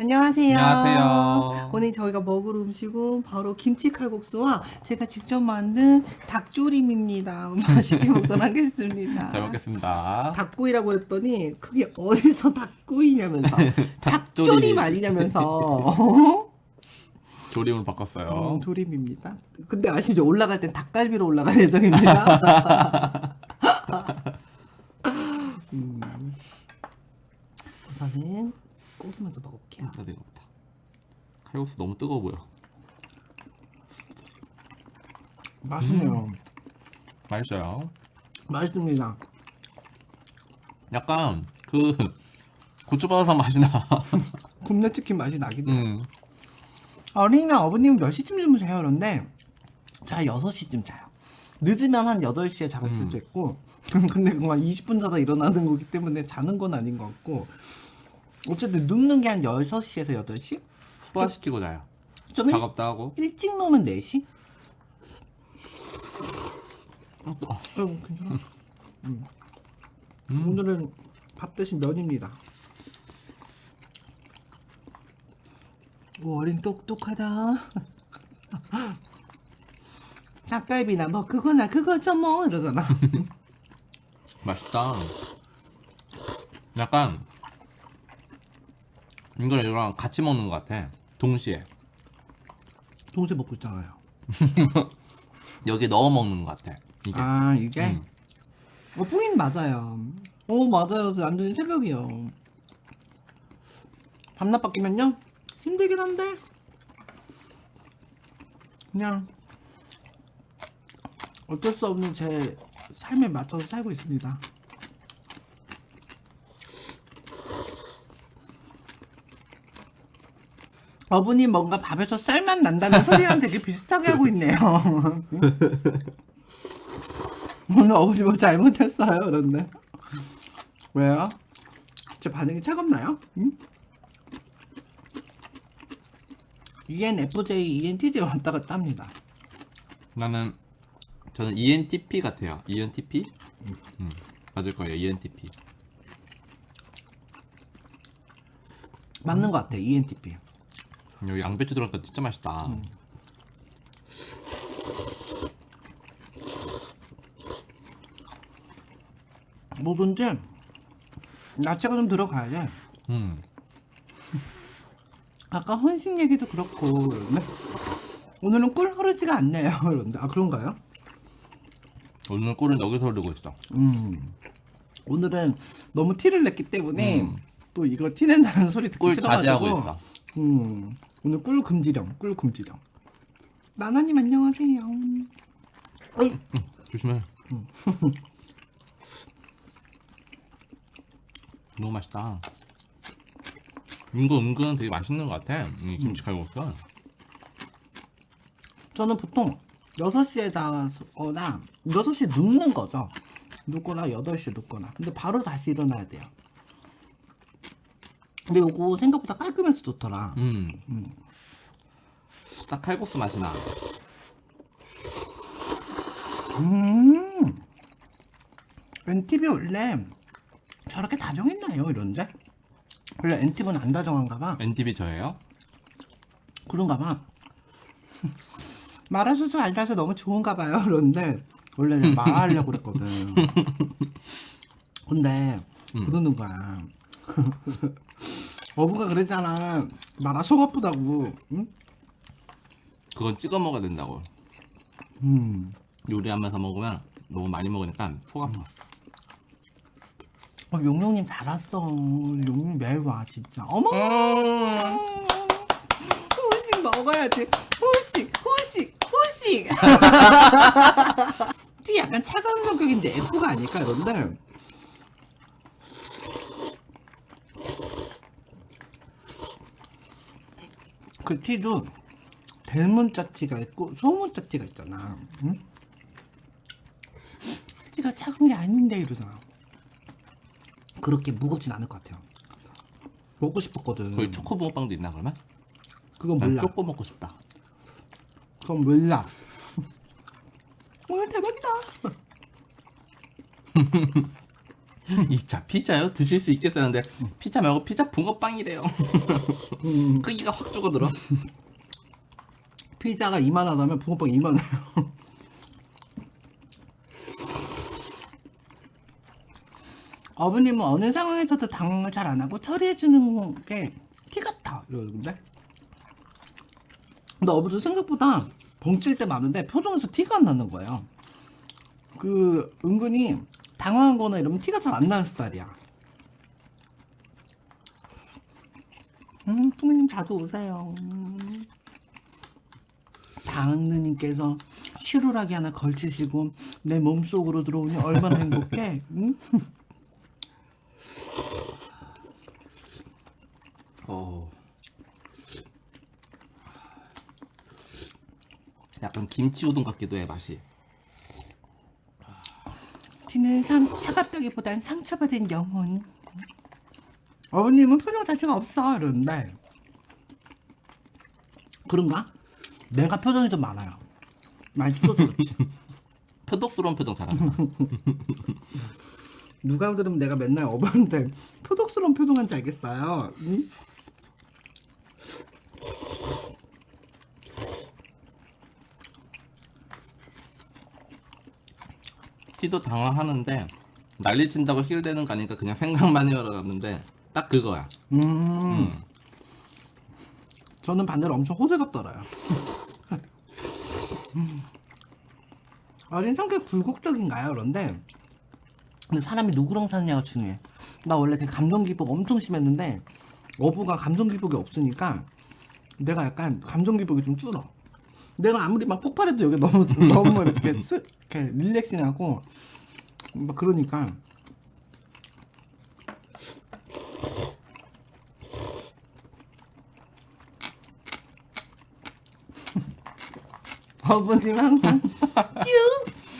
안녕하세요. 안녕하세요. 오늘 저희가 먹을 음식은 바로 김치 칼국수와 제가 직접 만든 닭조림입니다. 맛있게 먹도록 하겠습니다. 잘 먹겠습니다. 닭구이라고 했더니 그게 어디서 닭구이냐면서 닭조림 닭조림. 아니냐면서 조림으로 바꿨어요. 음, 조림입니다. 근데 아시죠? 올라갈 땐 닭갈비로 올라갈 예정입니다. 음, 우선은 고기 먼저 먹어볼게요. 진짜 되겠다. 칼국수 너무 뜨거워 보여. 맛있네요. 맛있어요. 맛있습니다. 약간 그 고추바사삭 맛이 나. 굽네 치킨 맛이 나긴 해요. 음. 어린이나 어머님은 몇 시쯤 주무세요? 그런데 제가 6시쯤 자요. 늦으면 한 8시에 자고 있을 음. 수도 있고 근데 한 20분 자다 일어나는 거기 때문에 자는 건 아닌 것 같고 어쨌든 눕는 게한 6시에서 8시? 소화시키고 자요. 좀 일, 작업도 하고. 일찍 놓으면 4시? 어, 또. 어, 괜찮아. 음. 오늘은 밥 대신 면입니다. 오, 어린 똑똑하다. 닭갈비나 뭐 그거나 그거죠 뭐 이러잖아. 맛있다. 약간 이걸 이거랑 같이 먹는 것 같아. 동시에 동시에 먹고 있잖아요. 여기에 넣어 먹는 것 같아. 이게. 아 이게 음. 어 뿌인 맞아요. 오 맞아요. 완전히 새벽이요. 밤낮 바뀌면요 힘들긴 한데 그냥 어쩔 수 없는 제 삶에 맞춰서 살고 있습니다. 어부님 뭔가 밥에서 쌀맛 난다는 소리랑 되게 비슷하게 하고 있네요. 오늘 어머니 뭐 잘못했어요? 그런데 왜요? 제 반응이 차갑나요? 응? ENFJ, ENTJ 왔다 갔다 합니다. 나는 저는 ENTP 같아요. ENTP? 음, 맞을 거예요. ENTP. 맞는 것 같아, ENTP. 여기 양배추 들어가니까 진짜 맛있다. 뭐든지 야채가 좀 들어가야 돼. 음. 아까 헌신 얘기도 그렇고 그런데 오늘은 꿀 흐르지가 않네요. 그런데 아 그런가요? 오늘 꿀은 여기서 흐르고 있어. 음 오늘은 너무 티를 냈기 때문에 음. 또 이거 티낸다는 소리 꿀 싫어가지고 다지하고 있어. 음, 오늘 꿀 금지령, 꿀 금지령. 나나님 안녕하세요. 어이, 조심해. 너무 맛있다. 이거 은근 되게 맛있는 것 같아. 이 김치 칼국수. 저는 보통 6시에 자거나 6시에 눕는 거죠. 눕거나 8시에 눕거나. 근데 바로 다시 일어나야 돼요. 근데 요거 생각보다 깔끔해서 좋더라. 음. 음. 딱 칼국수 맛이 나. 음. 엔팁이 원래 저렇게 다정했나요? 이런데? 원래 엔팁은 안 다정한가 봐. NTV 저예요? 그런가 봐. 말하셔서 알라서 너무 좋은가 봐요. 그런데 원래 내가 말하려고 그랬거든. 근데 음. 그러는 거야. 어부가 그랬잖아. 말아 속 아프다고. 응? 그건 찍어 먹어야 된다고. 음. 요리하면서 먹으면 너무 많이 먹으니까 속 아파. 어, 용용님 잘 왔어. 용용 매일 와 진짜. 어머. 음. 후식 먹어야지. 후식, 후식, 후식. 티 약간 차가운 성격인데 F가 아닐까 이런데. 그 티도 대문자 티가 있고 소문자 티가 있잖아. 응? 티가 차가운 게 아닌데 이러잖아. 그렇게 무겁진 않을 것 같아요. 먹고 싶었거든. 거기 초코 붕어 빵도 있나 그러면? 그건 난 몰라. 초코 먹고 싶다. 그건 몰라. 오늘 대박이다. 이자 피자요? 드실 수 있겠어요? 근데 피자 말고 피자 붕어빵이래요. 크기가 확 줄어들어. 피자가 이만하다면 붕어빵 이만해요. 어머님은 어느 상황에서도 당황을 잘 안 하고 처리해주는 게 티같아 이러는데 근데 어부도 생각보다 벙칠 때 많은데 표정에서 티가 안 나는 거예요 그 은근히 당황한 거나 이러면 티가 잘 안 나는 스타일이야 음 풍이님 자주 오세요 음. 장르님께서 시루라기 하나 걸치시고 내 몸속으로 들어오니 얼마나 행복해 응? 어. 약간 김치 우동 같기도 해 맛이. 티는 상, 차갑다기보단 상처받은 영혼. 어머님은 표정 자체가 없어 이러는데 그런가? 내가 표정이 좀 많아요. 많이 추워서 그렇지. 표독스러운 표정 잘한다. 누가 들으면 내가 맨날 어머한테 표독스러운 표정한지 알겠어요. 응? 티도 당황하는데 난리 친다고 힐되는 거 아니니까 그냥 생각만 해요라는데 딱 그거야. 음, 음. 저는 반대로 엄청 호들갑 떨어요. 음. 어린 성격 굴곡적인가요? 그런데 근데 사람이 누구랑 사느냐가 중요해. 나 원래 되게 감정 기복 엄청 심했는데 어부가 감정 기복이 없으니까 내가 약간 감정 기복이 좀 줄어. 내가 아무리 막 폭발해도 여기 너무 너무 이렇게 스, 이렇게 릴렉싱하고 막 그러니까 어머님 항상 뀨!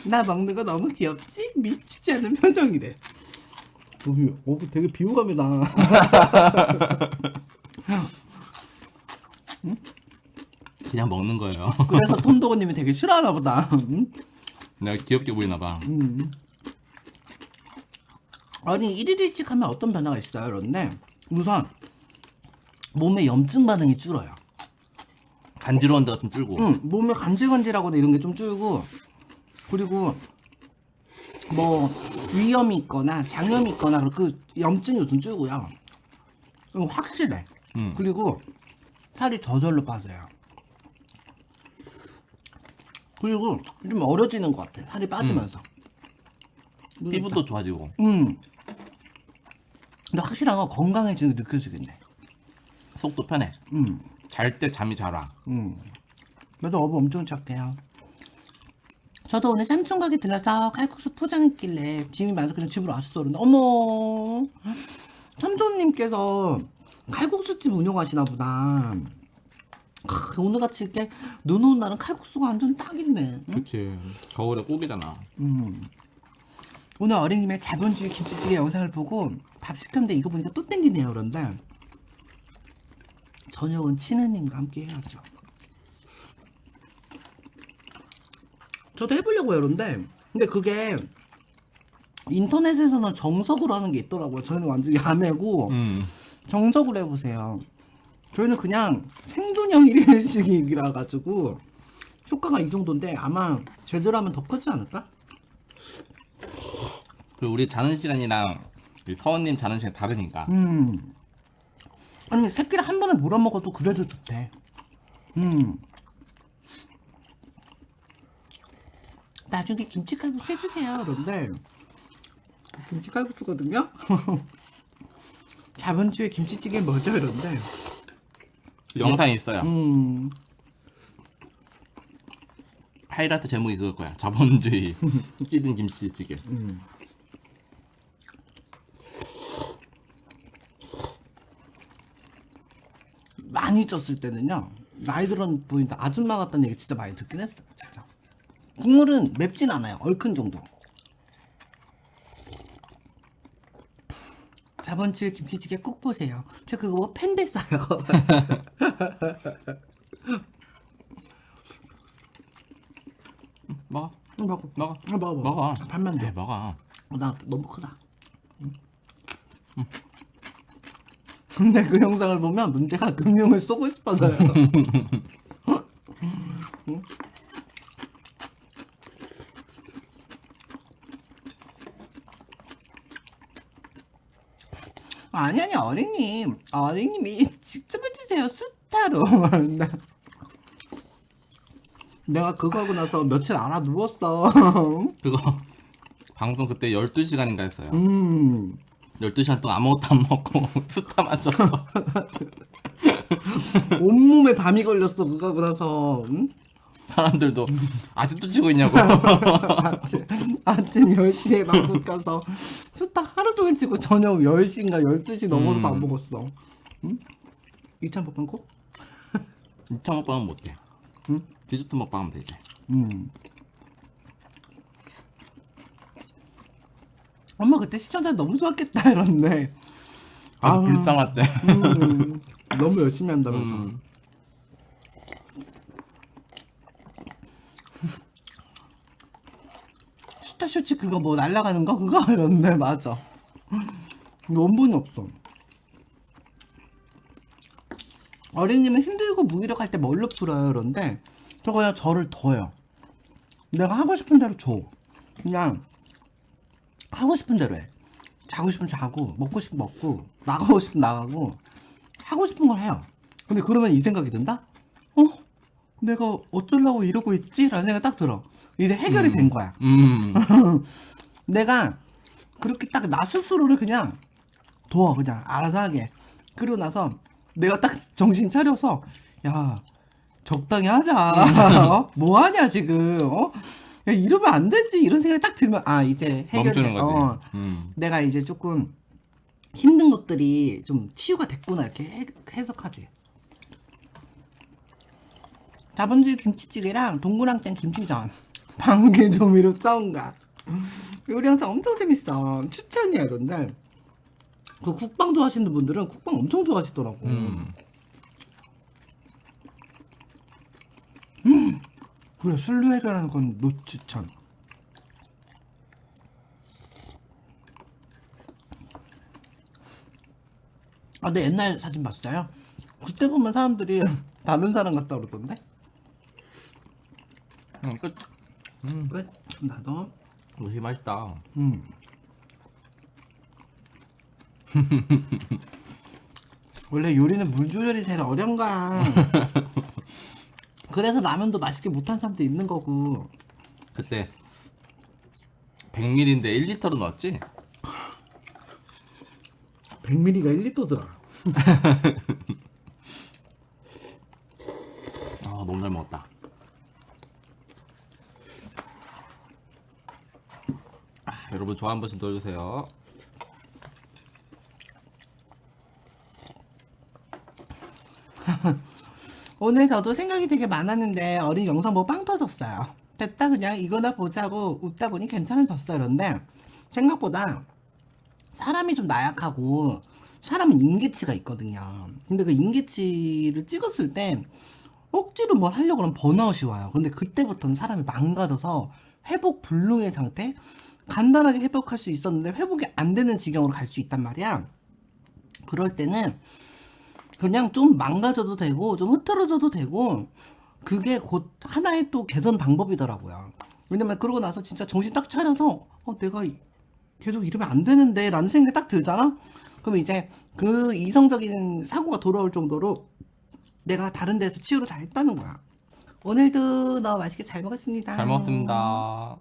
나 먹는 거 너무 귀엽지? 미치지 않는 표정이래. 어부, 어부 되게 비호감이 나. 그냥 먹는 거예요. 그래서 톰도고님이 되게 싫어하나 보다. 응? 내가 귀엽게 보이나 봐. 음. 아니 일일 일찍 하면 어떤 변화가 있어요? 그런데 우선 몸에 염증 반응이 줄어요. 간지러운 데가 좀 줄고. 응, 몸에 간질간질하거나 이런 게 좀 줄고 그리고 뭐 위염이 있거나 장염이 있거나 그그 염증이 우선 줄고요. 이거 확실해. 음. 그리고 살이 저절로 빠져요. 그리고 좀 어려지는 것 같아. 살이 빠지면서. 피부도 좋아지고. 음. 근데 확실한 건 건강해지는 게 느껴지겠네. 속도 편해. 음. 잘 때 잠이 잘 와. 음. 나도 어부 엄청 착해요. 저도 오늘 삼촌 가게 들러서 칼국수 포장했길래 짐이 많아서 그냥 집으로 왔어. 그런데 어머 삼촌님께서 칼국수집 운영하시나 보다. 크, 오늘같이 이렇게 눈 오는 날은 칼국수가 완전 딱인데. 응? 그치. 겨울에 꼭이잖아. 음. 오늘 어린이의 자본주의 김치찌개 영상을 보고 밥 시켰는데 이거 보니까 또 땡기네요. 그런데 저녁은 친느님과 함께 해야죠. 저도 해보려고요. 그런데 근데 그게 인터넷에서는 정석으로 하는 게 있더라고요. 저희는 완전 야매고 음. 정석으로 해보세요. 저희는 그냥 생존형 1일씩이라 가지고 효과가 이 정도인데 아마 제대로 하면 더 크지 않을까? 그리고 우리 자는 시간이랑 우리 서원님 자는 시간 다르니까. 음. 아니 새끼를 한 번에 몰아먹어도 그래도 좋대. 음. 나중에 김치칼국수 해주세요. 그런데 김치칼국수거든요. 자본주의 김치찌개 뭐죠? 이런데. 영상이 있어요. 음. 하이라이트 제목이 그걸 거야. 자본주의 찌든 김치찌개. 음. 많이 쪘을 때는요 나이 들어 보인다 아줌마 같다는 얘기 진짜 많이 듣긴 했어요 진짜 국물은 맵진 않아요 얼큰 정도 주에 김치찌개 꼭 보세요 저 그거 뭐 팬 됐어요 먹어. 먹어 먹어. 아, 먹어 먹어 먹어. 반만 네, 돼 먹어. 어, 나 너무 크다 응? 근데 그 영상을 보면 문제가 금융을 쏘고 싶어서요. 응? 아니 아니 어린님 어린님이 직접 해주세요 수 나- 내가 그거 하고 나서 며칠 알아 누웠어 그거 방송 그때 12시간인가 했어요. 음 12시간 동안 아무것도 안 먹고 스타만 쳤어. 온몸에 담이 걸렸어 그거 하고 나서 응? 사람들도 아직도 치고 있냐고. 아침, 아침 10시에 방송 켜서 수다 하루 종일 치고 저녁 10시인가 12시 넘어서 음. 밥 먹었어 응? 2차 먹방 코? 2차 먹방은 못해. 응? 디저트 먹방하면 되지. 음. 엄마 그때 시청자 너무 좋았겠다 아주 아우. 불쌍할 때. 음, 너무 열심히 한다면서 음. 스타쇼츠 그거 뭐 날라가는 거 그거 이러는데 맞아 원본이 없어 어린이는 힘들고 무기력할 때 뭘로 풀어요? 그런데 저 그냥 저를 둬요. 내가 하고 싶은 대로 줘. 그냥 하고 싶은 대로 해. 자고 싶으면 자고 먹고 싶으면 먹고 나가고 싶으면 나가고 하고 싶은 걸 해요. 근데 그러면 이 생각이 든다? 어? 내가 어쩌려고 이러고 있지? 라는 생각이 딱 들어. 이제 해결이 음. 된 거야. 음. 내가 그렇게 딱 나 스스로를 그냥 둬 그냥 알아서 하게. 그리고 나서 내가 딱 정신 차려서 야 적당히 하자. 어? 뭐 하냐 지금. 어? 야 이러면 안 되지. 이런 생각이 딱 들면 아 이제 해결 멈추는 거지. 어, 음. 내가 이제 조금 힘든 것들이 좀 치유가 됐구나 이렇게 해, 해석하지. 자본주의 김치찌개랑 동그랑땡 김치전. 방개 조미료 쩌은가. 요리 영상 엄청 재밌어. 추천이야 이런데 그 국방 좋아하시는 분들은 국방 엄청 좋아하시더라고 음. 그래 술로 해결하는 건 노추천 아 근데 옛날 사진 봤어요? 그때 보면 사람들이 다른 사람 같다 그러던데 음, 끝. 끝 나도 되게 맛있다. 음. 원래 요리는 물 조절이 제일 어려운 거야. 그래서 라면도 맛있게 못한 사람도 있는 거고. 그때 100ml인데 1리터로 넣었지? 100ml가 1리터더라. 아 너무 잘 먹었다. 아, 여러분 좋아요 한 번씩 눌러주세요. 오늘 저도 생각이 되게 많았는데 어린 영상 보고 빵 터졌어요. 됐다 그냥 이거나 보자고 웃다 보니 괜찮아졌어요. 그런데 생각보다 사람이 좀 나약하고 사람은 인계치가 있거든요. 근데 그 인계치를 찍었을 때 억지로 뭘 하려고 그러면 번아웃이 와요. 근데 그때부터는 사람이 망가져서 회복 불능의 상태? 간단하게 회복할 수 있었는데 회복이 안 되는 지경으로 갈 수 있단 말이야. 그럴 때는 그냥 좀 망가져도 되고 좀 흐트러져도 되고 그게 곧 하나의 또 개선 방법이더라고요. 왜냐면 그러고 나서 진짜 정신 딱 차려서 어 내가 이- 계속 이러면 안 되는데 라는 생각이 딱 들잖아? 그럼 이제 그 이성적인 사고가 돌아올 정도로 내가 다른 데서 치유를 잘 했다는 거야. 오늘도 너무 맛있게 잘 먹었습니다. 잘 먹었습니다.